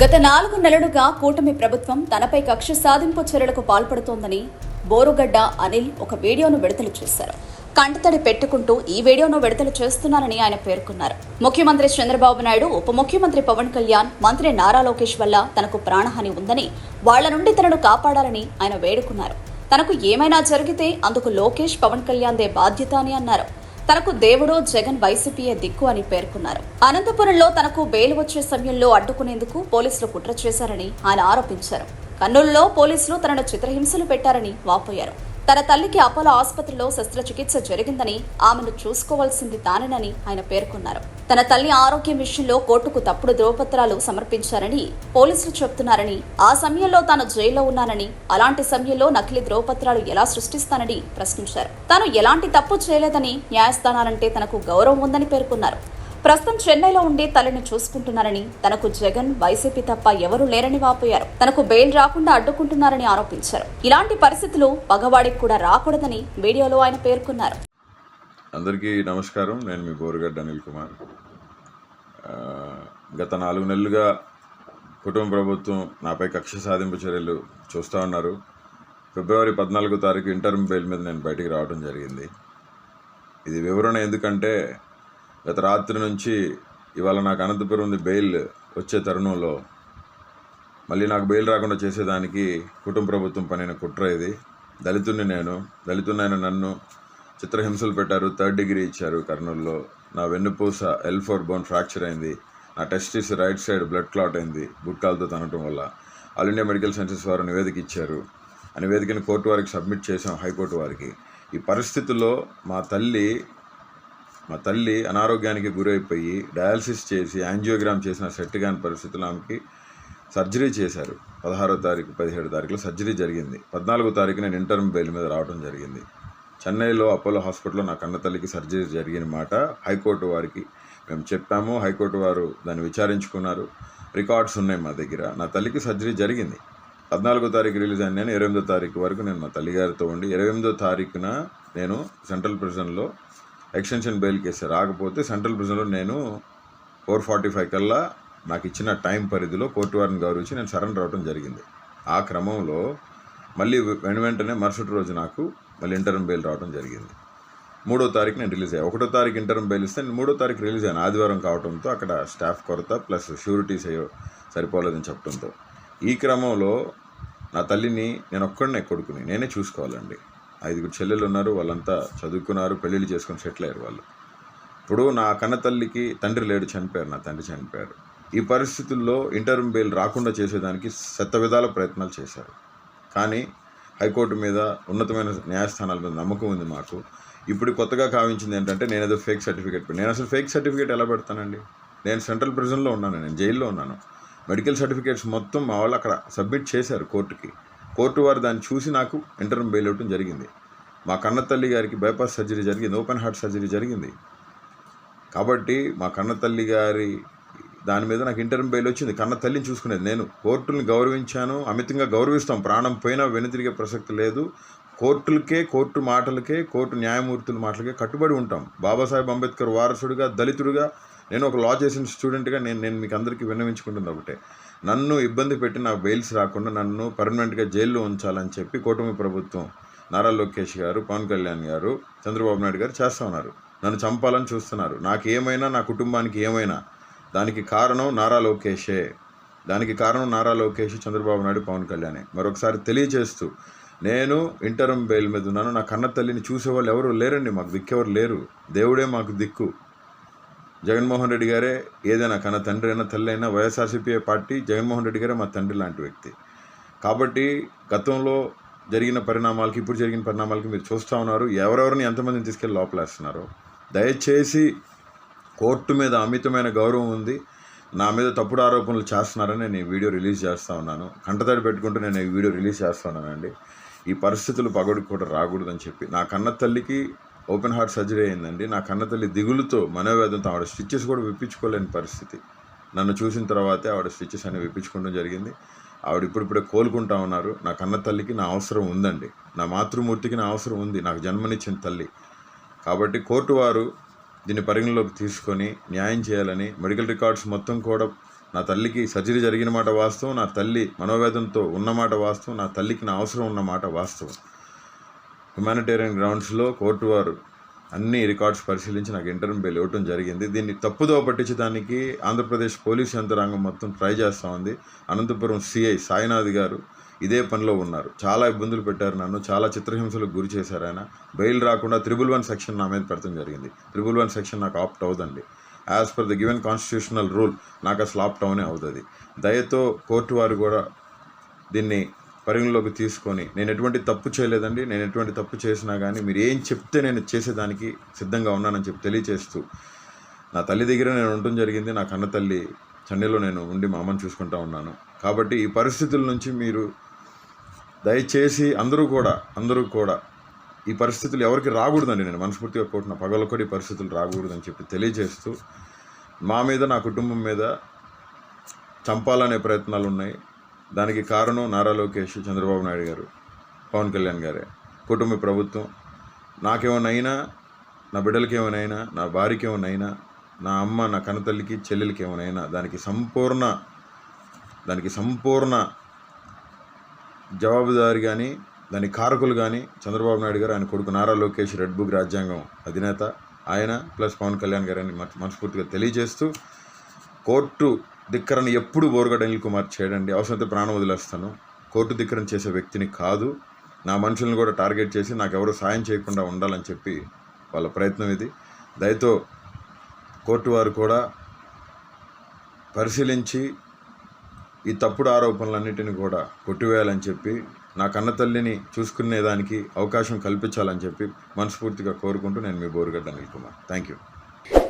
గత నాలుగు నెలలుగా కూటమి ప్రభుత్వం తనపై కక్ష సాధింపు చర్యలకు పాల్పడుతోందని బోరుగడ్డ అనిల్ ఒక వీడియోను విడుదల చేశారు. కంటతడి పెట్టుకుంటూ ఈ వీడియోను విడుదల చేస్తున్నారని ఆయన పేర్కొన్నారు. ముఖ్యమంత్రి చంద్రబాబు నాయుడు ఉప ముఖ్యమంత్రి పవన్ కళ్యాణ్ మంత్రి నారా లోకేష్ వల్ల తనకు ప్రాణహాని ఉందని వాళ్ళ నుండి తనను కాపాడాలని ఆయన వేడుకున్నారు. తనకు ఏమైనా జరిగితే అందుకు లోకేష్ పవన్ కళ్యాణ్దే బాధ్యత అని అన్నారు. తనకు దేవుడు జగన్ వైసీపీయే దిక్కు అని పేర్కొన్నారు. అనంతపురంలో తనకు బెయిల్ వచ్చే సమయంలో అడ్డుకునేందుకు పోలీసులు కుట్ర చేశారని ఆయన ఆరోపించారు. కర్నూలులో పోలీసులు తనను చిత్రహింసలు పెట్టారని వాపోయారు. తన తల్లికి అపోలో ఆసుపత్రిలో శస్త్రచికిత్స జరిగిందని ఆమెను చూసుకోవాల్సింది తానేనని ఆయన పేర్కొన్నారు. తన తల్లి ఆరోగ్యం విషయంలో కోర్టుకు తప్పుడు ధ్రువపత్రాలు సమర్పించారని పోలీసులు చెబుతున్నారని ఆ సమయంలో తాను జైల్లో ఉన్నానని అలాంటి సమయంలో నకిలీ ధ్రువపత్రాలు ఎలా సృష్టిస్తానని ప్రశ్నించారు. తాను ఎలాంటి తప్పు చేయలేదని న్యాయస్థానాలంటే తనకు గౌరవం ఉందని పేర్కొన్నారు. ప్రస్తుతం చెన్నైలో ఉండి తల్లిని చూసుకుంటున్నారని తనకు జగన్ వైసీపీ తప్ప ఎవరూ లేరని వాపోయారు. తనకు బెయిల్ రాకుండా అడ్డుకుంటున్నారని ఆరోపించారు. ఇలాంటి పరిస్థితులు పగవాడికి కూడా రాకూడదని వీడియోలో ఆయన పేర్కొన్నారు. అందరికీ నమస్కారం. నేను మీ బోరుగడ్డ అనిల్ కుమార్. గత నాలుగు నెలలుగా కుటుంబ ప్రభుత్వం నాపై కక్ష సాధింపు చర్యలు చూస్తూ ఉన్నారు. ఫిబ్రవరి పద్నాలుగో తారీఖు ఇంటర్మ్ బెయిల్ మీద నేను బయటికి రావడం జరిగింది. ఇది వివరణ ఎందుకంటే గత రాత్రి నుంచి ఇవాళ నాకు అనంతపురం ఉంది బెయిల్ వచ్చే తరుణంలో. మళ్ళీ నాకు బెయిల్ రాకుండా చేసేదానికి కుటుంబ ప్రభుత్వం పనిన కుట్ర ఇది. దళితుడిని నేను దళితున్నైన నన్ను చిత్రహింసలు పెట్టారు థర్డ్ డిగ్రీ ఇచ్చారు కర్నూలులో. నా వెన్నుపూస ఎల్ ఫోర్ బోన్ ఫ్రాక్చర్ అయింది. నా testis right side blood clot అయింది గుట్కాలతో తనటం వల్ల. ఆల్ ఇండియా మెడికల్ సైన్సెస్ వారు నివేదిక ఇచ్చారు. ఆ నివేదికను కోర్టు వారికి సబ్మిట్ చేసాం హైకోర్టు వారికి. ఈ పరిస్థితుల్లో మా తల్లి మా తల్లి అనారోగ్యానికి గురైపోయి డయాలసిస్ చేసి యాంజియోగ్రామ్ చేసిన సెట్ కాని పరిస్థితుల్లో ఆమెకి సర్జరీ చేశారు. పదహారో తారీఖు పదిహేడు తారీఖులో సర్జరీ జరిగింది. పద్నాలుగో తారీఖు నేను ఇంటర్మ్ బెయిల్ మీద రావడం జరిగింది. చెన్నైలో అపోలో హాస్పిటల్లో నా కన్న తల్లికి సర్జరీ జరిగిన మాట హైకోర్టు వారికి మేము చెప్పాము. హైకోర్టు వారు దాన్ని విచారించుకున్నారు. రికార్డ్స్ ఉన్నాయి మా దగ్గర. నా తల్లికి సర్జరీ జరిగింది. పద్నాలుగో తారీఖు రిలీజ్ అయిన నేను ఇరవై ఎనిమిదో తారీఖు వరకు నేను మా తల్లిగారితో ఉండి ఇరవై ఎనిమిదో తారీఖున నేను సెంట్రల్ ప్రిజన్లో ఎక్స్టెన్షన్ బెయిల్ కేసు రాకపోతే సెంట్రల్ ప్రిజన్లో నేను ఫోర్ ఫార్టీ ఫైవ్ కల్లా నాకు ఇచ్చిన టైం పరిధిలో కోర్టు వారిని గౌరవించి నేను సరెండర్ అవడం జరిగింది. ఆ క్రమంలో మళ్ళీ వెను వెంటనే మరుసటి రోజు నాకు మళ్ళీ ఇంటర్మ్ బెయిల్ రావడం జరిగింది. మూడో తారీఖు నేను రిలీజ్ అయ్యాను ఒకటో తారీఖు ఇంటర్మ్ బెయిల్ ఇస్తే నేను మూడో తారీఖు రిలీజ్ అయ్యాను. ఆదివారం కావడంతో అక్కడ స్టాఫ్ కొరత ప్లస్ షూరిటీస్ అయ్యో సరిపోలేదని చెప్పడంతో ఈ క్రమంలో నా తల్లిని నేను ఒక్కడనే కొడుకుని నేనే చూసుకోవాలండి. ఐదుగురు చెల్లెలు ఉన్నారు వాళ్ళంతా చదువుకున్నారు పెళ్ళిళ్ళు చేసుకొని సెటిల్ అయ్యారు వాళ్ళు. ఇప్పుడు నా కన్న తల్లికి తండ్రి లేడు చనిపోయారు నా తండ్రి చనిపోయారు. ఈ పరిస్థితుల్లో ఇంటర్మ్ బెయిల్ రాకుండా చేసేదానికి శత విధాల ప్రయత్నాలు చేశారు. కానీ హైకోర్టు మీద ఉన్నతమైన న్యాయస్థానాల మీద నమ్మకం ఉంది మాకు. ఇప్పుడు కొత్తగా కావించింది ఏంటంటే నేను ఏదో ఫేక్ సర్టిఫికేట్ పెట్టి నేను అసలు ఫేక్ సర్టిఫికేట్ ఎలా పెడతానండి? నేను సెంట్రల్ ప్రిజన్లో ఉన్నాను నేను జైల్లో ఉన్నాను. మెడికల్ సర్టిఫికేట్స్ మొత్తం మా వాళ్ళు అక్కడ సబ్మిట్ చేశారు కోర్టుకి. కోర్టు వారు దాన్ని చూసి నాకు ఇంటర్మ్ బెయిల్ ఇవ్వడం జరిగింది. మా కన్న తల్లి గారికి బైపాస్ సర్జరీ జరిగింది. ఓపెన్ హార్ట్ సర్జరీ జరిగింది. కాబట్టి మా కన్న తల్లి గారి దాని మీద నాకు ఇంటర్మ్ బెయిల్ వచ్చింది. కన్న తల్లిని చూసుకునేది నేను. కోర్టుల్ని గౌరవించాను. అమితంగా గౌరవిస్తాం. ప్రాణం పోయినా వెనుతిరిగే ప్రసక్తి లేదు. కోర్టులకే కోర్టు మాటలకే కోర్టు న్యాయమూర్తుల మాటలకే కట్టుబడి ఉంటాం. బాబాసాహెబ్ అంబేద్కర్ వారసుడిగా దళితుడిగా నేను ఒక లా చేసిన స్టూడెంట్గా నేను నేను మీకు అందరికీ విన్నవించుకుంటుంది ఒకటే. నన్ను ఇబ్బంది పెట్టి నాకు బెయిల్స్ రాకుండా నన్ను పర్మనెంట్గా జైల్లో ఉంచాలని చెప్పి కూటమి ప్రభుత్వం నారా లోకేష్ గారు పవన్ కళ్యాణ్ గారు చంద్రబాబు నాయుడు గారు చేస్తూ ఉన్నారు. నన్ను చంపాలని చూస్తున్నారు. నాకు ఏమైనా నా కుటుంబానికి ఏమైనా దానికి కారణం నారా లోకేషే. దానికి కారణం నారా లోకేష్ చంద్రబాబు నాయుడు పవన్ కళ్యాణే. మరొకసారి తెలియజేస్తూ నేను ఇంటరం బెయిల్ మీద ఉన్నాను. నా కన్న తల్లిని చూసేవాళ్ళు ఎవరు లేరండి. మాకు దిక్కెవరు లేరు. దేవుడే మాకు దిక్కు. జగన్మోహన్ రెడ్డి గారే ఏదైనా కన్న తండ్రి అయినా తల్లి అయినా వైఎస్ఆర్సీపీ పార్టీ జగన్మోహన్ రెడ్డి గారే మా తండ్రి లాంటి వ్యక్తి. కాబట్టి గతంలో జరిగిన పరిణామాలకి ఇప్పుడు జరిగిన పరిణామాలకి మీరు చూస్తూ ఉన్నారు. ఎవరెవరిని ఎంతమందిని తీసుకెళ్ళి లోపలేస్తున్నారు? దయచేసి కోర్టు మీద అమితమైన గౌరవం ఉంది. నా మీద తప్పుడు ఆరోపణలు చేస్తున్నారని నేను ఈ వీడియో రిలీజ్ చేస్తూ ఉన్నాను. కంటతడి పెట్టుకుంటూ నేను ఈ వీడియో రిలీజ్ చేస్తూ ఉన్నానండి. ఈ పరిస్థితులు పగడికి కూడా రాకూడదని చెప్పి. నా కన్న తల్లికి ఓపెన్ హార్ట్ సర్జరీ అయిందండి. నా కన్న తల్లి దిగులుతో మనోవేదంతో ఆవిడ స్టిచ్చెస్ కూడా విప్పించుకోలేని పరిస్థితి. నన్ను చూసిన తర్వాతే ఆవిడ స్టిచ్చెస్ అనేవి విప్పించుకోవడం జరిగింది. ఆవిడ ఇప్పుడిప్పుడే కోలుకుంటా ఉన్నారు. నా కన్న తల్లికి నా అవసరం ఉందండి. నా మాతృమూర్తికి నా అవసరం ఉంది. నాకు జన్మనిచ్చిన తల్లి. కాబట్టి కోర్టు వారు దీన్ని పరిగణలోకి తీసుకొని న్యాయం చేయాలని మెడికల్ రికార్డ్స్ మొత్తం కూడా నా తల్లికి సర్జరీ జరిగిన మాట వాస్తవం. నా తల్లి మనోవేదంతో ఉన్నమాట వాస్తవం. నా తల్లికి నా అవసరం ఉన్నమాట వాస్తవం. హ్యుమానిటేరియన్ గ్రౌండ్స్లో కోర్టు వారు అన్ని రికార్డ్స్ పరిశీలించి నాకు ఇంటర్వ్యూ బెయిల్ ఇవ్వటం జరిగింది. దీన్ని తప్పుదో పట్టించడానికి ఆంధ్రప్రదేశ్ పోలీస్ యంత్రాంగం మొత్తం ట్రై చేస్తూ ఉంది. అనంతపురం సిఐ సాయినాథ్ గారు ఇదే పనిలో ఉన్నారు. చాలా ఇబ్బందులు పెట్టారు నన్ను. చాలా చిత్రహింసలకు గురి చేశారు ఆయన. బెయిల్ రాకుండా త్రిబుల్ వన్ సెక్షన్ నా మీద పెడతాం జరిగింది. త్రిబుల్ వన్ సెక్షన్ నాకు apt అవుదండి. As per the given constitutional rule నాకు అసలు ఆప్ట్ అవునే అవుతుంది. దయతో కోర్టు వారు కూడా దీన్ని పరిగణలోకి తీసుకొని నేను ఎటువంటి తప్పు చేయలేదండి నేను ఎటువంటి తప్పు చేసినా కానీ మీరు ఏం చెప్తే నేను చేసేదానికి సిద్ధంగా ఉన్నానని చెప్పి తెలియచేస్తూ నా తల్లి దగ్గర నేను ఉండటం జరిగింది నా కన్న తల్లి చెన్నైలో నేను ఉండి మా అమ్మని చూసుకుంటా ఉన్నాను. కాబట్టి ఈ పరిస్థితుల నుంచి మీరు దయచేసి అందరూ కూడా అందరూ కూడా ఈ పరిస్థితులు ఎవరికి రాకూడదండి. నేను మనస్ఫూర్తిగా కోరుతున్న పగలకొడి పరిస్థితులు రాకూడదని చెప్పి తెలియజేస్తూ మా మీద నా కుటుంబం మీద చంపాలనే ప్రయత్నాలు ఉన్నాయి. దానికి కారణం నారా లోకేష్ చంద్రబాబు నాయుడు గారు పవన్ కళ్యాణ్ గారే. కుటుంబ ప్రభుత్వం. నాకేమైనా అయినా నా బిడ్డలకి ఏమైనా నా భార్యకి ఏమైనా నా అమ్మ నా కన్నతల్లికి చెల్లెలకి ఏమైనా దానికి సంపూర్ణ దానికి సంపూర్ణ జవాబుదారి కానీ దాని కారకులు కానీ చంద్రబాబు నాయుడు గారు ఆయన కొడుకు నారా లోకేష్ రెడ్ బుక్ రాజ్యాంగం అధినేత. ఆయన ప్లస్ పవన్ కళ్యాణ్ గారని మనస్- మనస్ఫూర్తిగా తెలియజేస్తూ కోర్టు ధిక్కరణ ఎప్పుడు బోరుగడ్డ అనిల్ కుమార్ చేయడండి. అవసరమైతే ప్రాణం వదిలేస్తాను. కోర్టు ధిక్కరణ చేసే వ్యక్తిని కాదు. నా మనుషులను కూడా టార్గెట్ చేసి నాకు ఎవరు సాయం చేయకుండా ఉండాలని చెప్పి వాళ్ళ ప్రయత్నం ఇది. దయతో కోర్టు వారు కూడా పరిశీలించి ఈ తప్పుడు ఆరోపణలన్నిటిని కూడా కొట్టివేయాలని చెప్పి నా కన్న తల్లిని చూసుకునేదానికి అవకాశం కల్పించాలని చెప్పి మనస్ఫూర్తిగా కోరుకుంటూ నేను మీ Borugadda Anil Kumar. Thank you